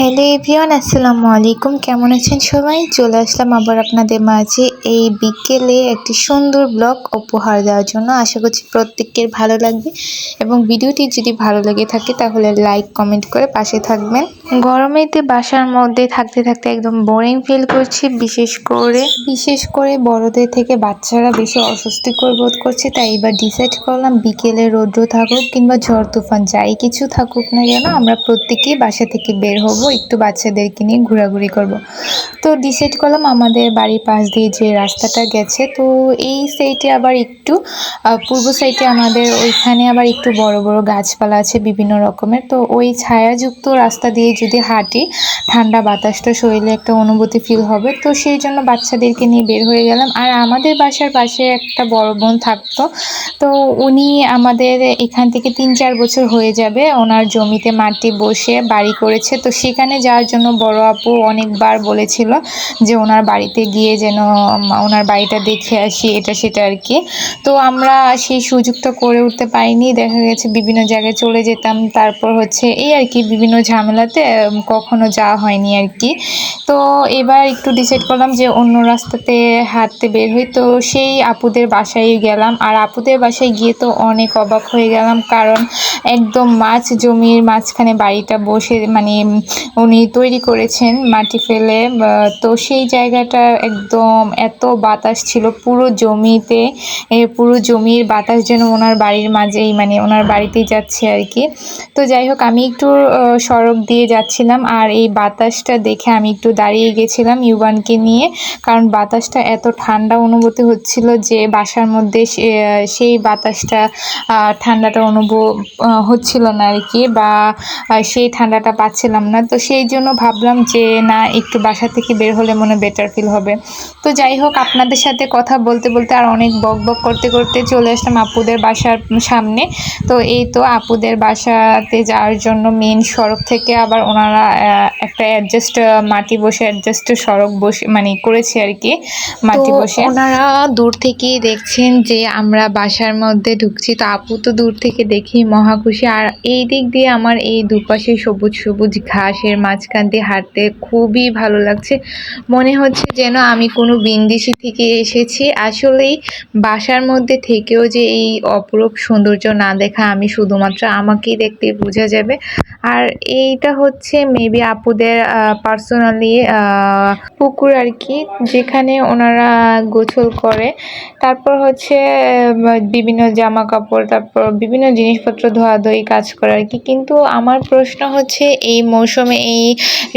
Hello everyone, আসসালামু আলাইকুম। কেমন আছেন সবাই? চলে আসলাম আবার আপনাদের মাঝে এই বিকেলে একটি সুন্দর ব্লগ উপহার দেওয়ার জন্য। আশা করছি প্রত্যেকের ভালো লাগবে এবং ভিডিওটি যদি ভালো লেগে থাকে তাহলে লাইক, কমেন্ট করে পাশে থাকবেন। গরমেতে বাসার মধ্যে থাকতে থাকতে একদম বোরিং ফিল করছি, বিশেষ করে বিশেষ করে বড়দের থেকে বাচ্চারা বেশি অস্বস্তিকর বোধ করছে। তাই এবার ডিসাইড করলাম বিকেলে রৌদ্র থাকুক কিংবা ঝড় তুফান, যাই কিছু থাকুক না কেন আমরা প্রত্যেকেই বাসা থেকে বের হব। একটু বাচ্চাদেরকে নিয়ে ঘোরাঘুরি করব। তো ডিসাইড করলাম আমাদের বাড়ির পাশ দিয়ে যে রাস্তাটা গেছে, তো এই সাইডে আবার একটু পূর্ব সাইডে আমাদের ওইখানে আবার একটু বড় বড় গাছপালা আছে বিভিন্ন রকমের। তো ওই ছায়াযুক্ত রাস্তা দিয়ে যদি হাঁটি, ঠান্ডা বাতাসটা শরীরে একটা অনুভূতি ফিল হবে। তো সেই জন্য বাচ্চাদেরকে নিয়ে বের হয়ে গেলাম। আর আমাদের বাসার পাশে একটা বড় বোন থাকতো। তো উনি আমাদের এখান থেকে তিন চার বছর হয়ে যাবে, ওনার জমিতে মাটি বসে বাড়ি করেছে। তো সেখানে যাওয়ার জন্য বড় আপু অনেকবার বলেছিল যে ওনার বাড়িতে গিয়ে যেন ওনার বাড়িটা দেখে আসি, এটা সেটা আর কি। তো আমরা সেই সুযোগটা করে উঠতে পারিনি। দেখা গেছে বিভিন্ন জায়গায় চলে যেতাম। তারপর হচ্ছে এই আর কি, বিভিন্ন ঝামেলাতে কখনো যাওয়া হয়নি আর কি। তো এবার একটু ডিসাইড করলাম যে অন্য রাস্তাতে হাঁটতে বের হই। তো সেই আপুদের বাসায় গেলাম। আর আপুদের বাসায় গিয়ে তো অনেক অবাক হয়ে গেলাম। কারণ একদম মাছ জমির মাঝখানে বাড়িটা বসে মানে উনি তৈরি করেছেন, মাটি ফেলে তো সেই জায়গাটা একদম এত বাতাস ছিল, পুরো জমিতে পুরো জমির বাতাস যেন ওনার বাড়ির মাঝেই মানে ওনার বাড়িতেই যাচ্ছে আর কি। তো যাই হোক, আমি একটু সড়ক দিয়ে যাচ্ছিলাম, আর এই বাতাসটা দেখে আমি একটু দাঁড়িয়ে গেছিলাম ইউবানকে নিয়ে, কারণ বাতাসটা এত ঠান্ডা অনুভূতি হচ্ছিল যে বাসার মধ্যে সেই বাতাসটা ঠান্ডাটা অনুভব হচ্ছিল না আর কি, বা সেই ঠান্ডাটা পাচ্ছিলাম না। তো সেই জন্য ভাবলাম যে না একটু বাসা থেকে বের হলে মনে বেটার ফিল হবে। তো যাই হোক আপনাদের সাথে কথা বলতে বলতে আর অনেক বক বক করতে করতে চলে আসলাম আপুদের বাসার সামনে। তো এই তো আপুদের বাসাতে যাওয়ার জন্য মেন সড়ক থেকে আবার ওনারা একটা অ্যাডজাস্ট মাটি বসে অ্যাডজাস্ট সড়ক বসে মানে করেছে আর কি মাটি বসে। ওনারা দূর থেকেই দেখছেন যে আমরা বাসার মধ্যে ঢুকছি। তো আপু তো দূর থেকে দেখি মহা খুশি। আর এই দিক দিয়ে আমার এই দুপাশে সবুজ সবুজ ঘাসের মাঝখান দিয়ে হাঁটতে খুবই ভালো লাগছে। মনে হচ্ছে যেন আমি কোনো বিন্দিসি থেকে এসেছি। আসলেই বাসার মধ্যে থেকেও যে এই অপরূপ সৌন্দর্য না দেখা আমি শুধুমাত্র আমাকেই দেখতে বোঝা যাবে। আর এইটা হচ্ছে মেবি আপুদের পার্সোনালি পুকুর আর কি, যেখানে ওনারা গোসল করে। তারপর হচ্ছে বিভিন্ন জামা কাপড় তারপর বিভিন্ন জিনিসপত্র ধোয়াধুয়ি, কাজ করে আর কি। কিন্তু আমার প্রশ্ন হচ্ছে, এই মৌসুমে এই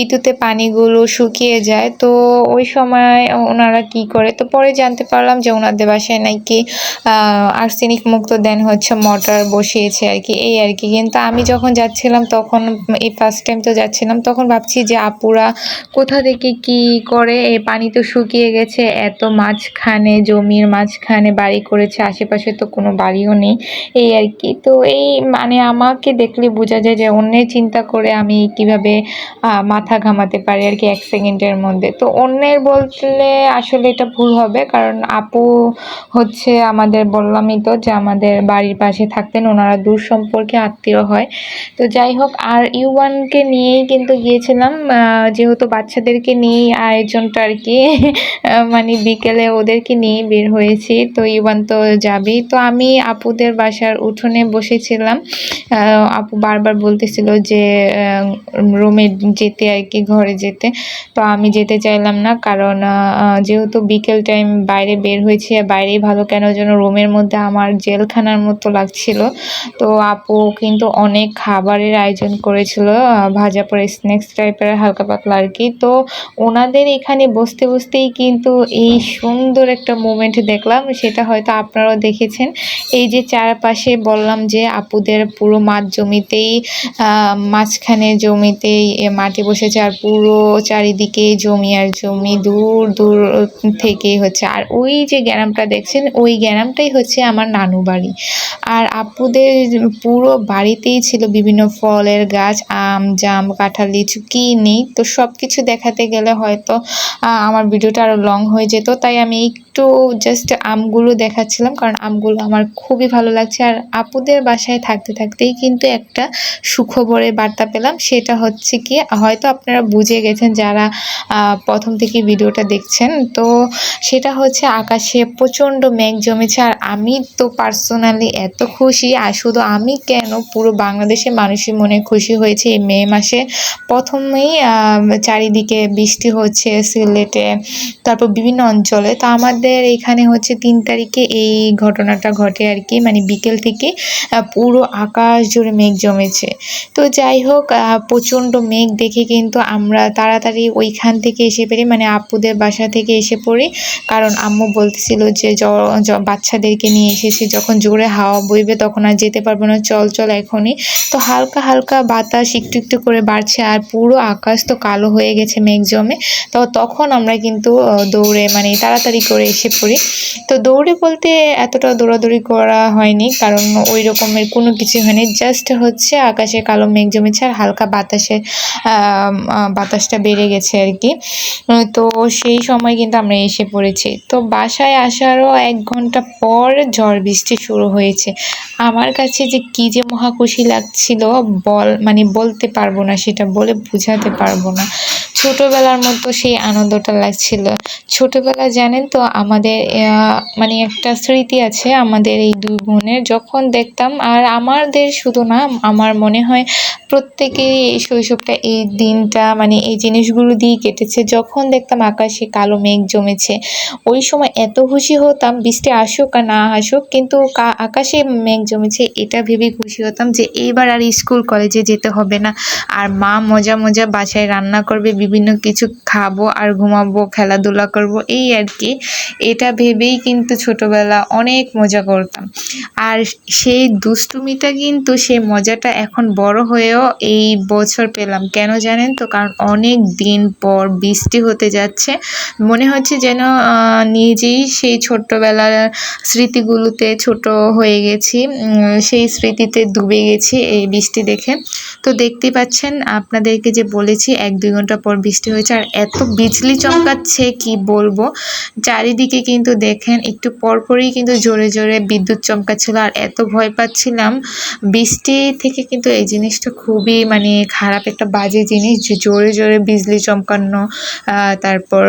ঋতুতে পানিগুলো শুকিয়ে যায়। তো ওই সময় ওনারা কি করে? তো পরে জানতে পারলাম যে ওনাদের বাসায় নাকি আর্সেনিক মুক্ত দেন হচ্ছে মোটর বসিয়েছে আর কি এই আর কি কিন্তু আমি যখন যাচ্ছিলাম তখন এই ফার্স্ট টাইম তো যাচ্ছিলাম, তখন ভাবছি যে আপুরা কোথা থেকে কি করে? এই পানি তো শুকিয়ে গেছে, এত মাঝখানে, জমির মাঝখানে বাড়ি করেছে, আশেপাশে তো কোনো বাড়িও নেই, এই আর কি তো এই মানে আমাকে দেখলে বোঝা যায় যে অন্যের চিন্তা করে আমি কীভাবে মাথা ঘামাতে পারি আর কি এক সেকেন্ডের মধ্যে। তো অন্যের বললে আসলে এটা ভুল হবে, কারণ আপু হচ্ছে আমাদের বললামই তো যে আমাদের বাড়ির পাশে থাকতেন, ওনারা দূর সম্পর্কে আত্মীয় হয়। তো যাই হোক, আর ইউওয়ানকে নিয়েই কিন্তু গিয়েছিলাম যেহেতু বাচ্চাদেরকে নিয়েই আয়োজনটা আর কি মানে বিকেলে ওদেরকে নিয়ে বের হয়েছি। তো ইউবান তো যাবেই। তো আমি আপুদের বাসার উঠোনে বসেছিলাম। আপু বারবার বলতেছিল যে রুমে যেতে আর কি, ঘরে যেতে। তো আমি যেতে চাইলাম না কারণ যেহেতু বিকেল টাইম বাইরে বের হয়েছি আর বাইরেই ভালো কেন যেন রুমের মধ্যে আমার জেলখানার মতো লাগছিল। তো আপু কিন্তু অনেক খাবারের আয়োজন করেছিল ভাজা পরে স্ন্যাক্স টাইপের হালকা পাতলা আর কি। তো ওনাদের এখানে বসতে বসতেই কিন্তু এই সুন্দর একটা মোমেন্ট দেখলাম, সেটা হয়তো আপনারাও দেখেছেন। এই যে চারপাশে বললাম যে আপুদের পুরো মাছ জমিতেই মাঝখানে জমিতেই এ মাটি বসেছে আর পুরো চারিদিকে জমি আর জমি দূর দূর থেকেই হচ্ছে। আর ওই যে গ্যারামটা দেখছেন, ওই গ্রামটাই হচ্ছে আমার নানু বাড়ি। আর আপুদের পুরো বাড়িতেই ছিল বিভিন্ন ফলের গাছ, আম, জাম, কাঁঠাল, লিচু, কি নেই। তো সব কিছু দেখাতে গেলে হয়তো আমার ভিডিওটা আরও লং হয়ে যেত। তাই আমি একটু জাস্ট আমগুলো দেখাচ্ছিলাম, কারণ আমগুলো আমার খুবই ভালো লাগছে। আর আপুদের বাসায় থাকতে থাকতেই কিন্তু একটা সুখবরের বার্তা পেলাম, সেটা হচ্ছে হচ্ছে কি হয়তো আপনারা বুঝে গেছেন যারা প্রথম থেকে ভিডিওটা দেখছেন। তো সেটা হচ্ছে আকাশে প্রচণ্ড মেঘ জমেছে আর আমি তো পার্সোনালি এত খুশি আর শুধু আমি কেন পুরো বাংলাদেশের মানুষের মনে খুশি হয়েছে এই মে মাসে। প্রথমেই চারিদিকে বৃষ্টি হচ্ছে সিলেটে তারপর বিভিন্ন অঞ্চলে। তো আমাদের এখানে হচ্ছে তিন তারিখে এই ঘটনাটা ঘটে আর কি মানে বিকেল থেকে পুরো আকাশ জুড়ে মেঘ জমেছে। তো যাই হোক আহ, প্রচণ্ড মেঘ দেখে কিন্তু আমরা তাড়াতাড়ি ওইখান থেকে এসে পড়ি মানে আপুদের বাসা থেকে এসে পড়ি। কারণ আম্মু বলতেছিল যে বাচ্চাদেরকে নিয়ে এসেছি, যখন জোরে হাওয়া বইবে তখন আর যেতে পারব না, চল চল এখনই। তো হালকা হালকা বাতাস একটু একটু করে বাড়ছে আর পুরো আকাশ তো কালো হয়ে গেছে মেঘ জমে। তো তখন আমরা কিন্তু দৌড়ে মানে তাড়াতাড়ি করে এসে পড়ি। তো দৌড়ে বলতে এতটা দৌড়াদৌড়ি করা হয়নি, কারণ ওই রকমের কোনো কিছু হয়নি। জাস্ট হচ্ছে আকাশে কালো মেঘ জমেছে আর হালকা বাতাসে আম, বাতাসটা বেড়ে গেছে আর কি তো সেই সময় কিন্তু আমরা এসে পড়েছি। তো বাসায় আসারও এক ঘণ্টা পর ঝড় বৃষ্টি শুরু হয়েছে। আমার কাছে যে কি যে মহা খুশি লাগছিল বল মানে বলতে পারব না সেটা বলে বোঝাতে পারব না। ছোটবেলার মতো সেই আনন্দটা লাগছিল। ছোটবেলা জানেন তো আমাদের মানে একটা স্মৃতি আছে আমাদের এই দুই বোনের যখন দেখতাম আর আমাদের শুধু না আমার মনে হয় প্রত্যেকেরই এই শৈশবটা এই দিনটা মানে এই জিনিসগুলো দিয়ে কেটেছে। যখন দেখতাম আকাশে কালো মেঘ জমেছে, ওই সময় এত খুশি হতাম, বৃষ্টি আসুক আর না আসুক, কিন্তু আকাশে মেঘ জমেছে, এটা ভেবে খুশি হতাম যে এইবার আর স্কুল কলেজে যেতে হবে না। আর মা মজা মজা বাসায় রান্না করবে, বিভিন্ন কিছু খাব আর ঘুমাবো, খেলাধুলা করব, এই আর কি। এটা ভেবেই কিন্তু ছোটবেলা অনেক মজা করতাম। আর সেই দুষ্টুমিটা কিন্তু সেই মজাটা এখন বড় হয়েও এই বছর পেলাম। কেন জানেন তো? কারণ অনেক দিন পর বৃষ্টি হতে যাচ্ছে। মনে হচ্ছে যেন নিজেই সেই ছোট্টবেলার স্মৃতিগুলোতে ছোট হয়ে গেছি। সেই স্মৃতিতে ডুবে গেছি এই বৃষ্টি দেখে। তো দেখতে পাচ্ছেন, আপনাদেরকে যে বলেছি, এক দুই ঘণ্টা পর বৃষ্টি হয়েছে। আর এত বিজলি চমকাচ্ছে, কি বলব? চারিদিকে কিন্তু দেখেন, একটু পরপরই কিন্তু জোরে জোরে বিদ্যুৎ চমকাচ্ছিল। আর এত ভয় পাচ্ছিলাম। বৃষ্টি থেকে কিন্তু এই জিনিসটা খুবই মানে খারাপ একটা বাজে জিনিস জোরে জোরে বিজলি চমকানো তারপর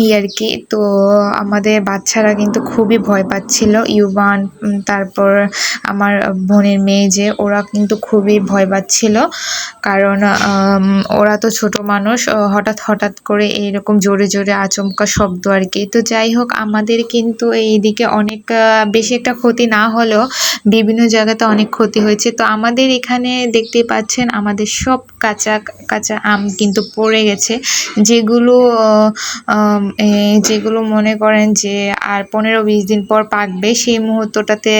এই আর কি। তো আমাদের বাচ্চারা কিন্তু খুবই ভয় পাচ্ছিল। ইউবান তারপর আমার বোনের মেয়ে যে, ওরা কিন্তু খুবই ভয় পাচ্ছিল। কারণ ওরা তো ছোট মানুষ হঠাৎ হঠাৎ করে এইরকম জোরে জোরে আচমকা শব্দ আর কি। তো যাই হোক, আমাদের কিন্তু এইদিকে অনেক বেশি একটা ক্ষতি না হলেও বিভিন্ন জায়গাতে অনেক ক্ষতি হয়েছে। তো আমাদের এখানে দেখতে পাচ্ছেন, আমাদের সব কাঁচা কাঁচা আম কিন্তু পড়ে গেছে। যেগুলো যেগুলো মনে করেন যে আর পনেরো বিশ দিন পর পাকবে, সেই মুহূর্তটাতে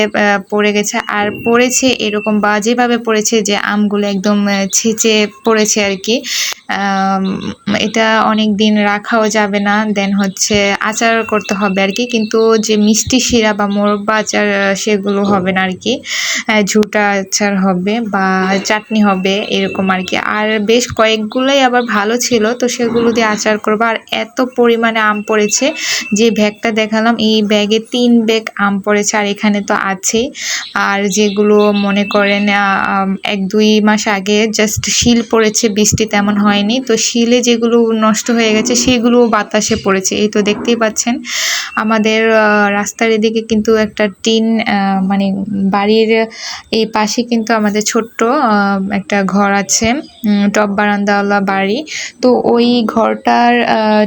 পড়ে গেছে। আর পড়েছে এরকম বা যেভাবে পড়েছে যে আমগুলো একদম ছেঁচে পড়েছে আর কি এটা অনেক দিন রাখাও যাবে না, দেন হচ্ছে আচার করতে হবে আর কি, কিন্তু যে মিষ্টি শিরা বা মোরব্বা আচার সেগুলো হবে না আর কি ঝুটা আচার হবে বা চাটনি হবে এরকম আর কি। আর বেশ কয়েকগুলোই আবার ভালো ছিল, তো সেগুলো দিয়ে আচার করব। আর এত পরিমাণে আম পড়েছে। যে ব্যাগটা দেখালাম, এই ব্যাগে তিন ব্যাগ আম পড়েছে, আর এখানে তো আছেই। আর যেগুলো মনে করেন এক দুই মাস আগে জাস্ট শিল পড়েছে, বৃষ্টি তেমন হয়নি। তো শিলে যেগুলো নষ্ট হয়ে গেছে সেগুলো বাতাসে পড়েছে। এই তো দেখতেই পাচ্ছেন, আমাদের রাস্তার এদিকে কিন্তু একটা টিন মানে বাড়ির এই পাশে কিন্তু আমাদের ছোট্ট একটা ঘর আছে টপ বারান্দাওয়ালা বাড়ি। তো ওই ঘরটার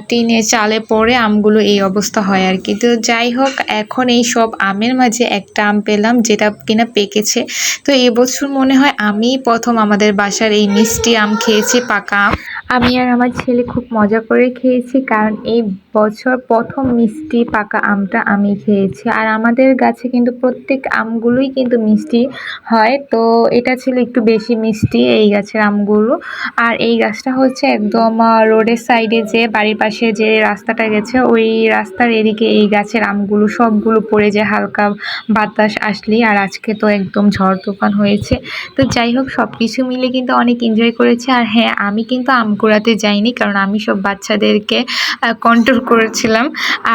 টিনে চালে পড়ে আমগুলো এই অবস্থা হয় আর কি। তো যাই হোক, এখন এই সব আমের মাঝে একটা আম পেলাম যেটা কিনা পেকেছে। তো এবছর মনে হয় আমি প্রথম আমাদের বাসার এই মিষ্টি আম খেয়েছি, পাকা আম। আমি আর আমার ছেলে খুব মজা করে খেয়েছি কারণ এই বছর প্রথম মিষ্টি পাকা আমটা আমি খেয়েছি। আর আমাদের গাছে কিন্তু প্রত্যেক আমগুলোই কিন্তু মিষ্টি হয়। তো এটা ছিল একটু বেশি মিষ্টি এই গাছের আমগুলো। আর এই গাছটা হচ্ছে একদম রোডের সাইডে যে বাড়ির পাশে যে রাস্তাটা গেছে। ওই রাস্তার এদিকে এই গাছের আমগুলো সবগুলো পড়ে যায়, হালকা বাতাস আসলেই। আর আজকে তো একদম ঝড় তুফান হয়েছে। তো যাই হোক সব কিছু মিলে কিন্তু অনেক এনজয় করেছি। আর হ্যাঁ আমি কিন্তু আম কুড়াতে যাইনি, কারণ আমি সব বাচ্চাদেরকে কন্ট্রোল করেছিলাম।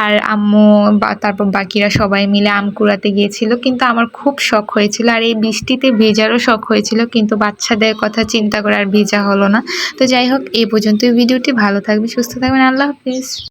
আর আম্মু বা, তারপর বাকিরা সবাই মিলে আম কুড়াতে গিয়েছিল। কিন্তু আমার খুব শখ হয়েছিল। আর এই বৃষ্টিতে ভেজারও শখ হয়েছিল। কিন্তু বাচ্চাদের কথা চিন্তা করে আর ভেজা হলো না। তো যাই হোক, এই পর্যন্তই ভিডিওটি। ভালো থাকবে সুস্থ থাকবেন। আল্লাহ হাফিজ।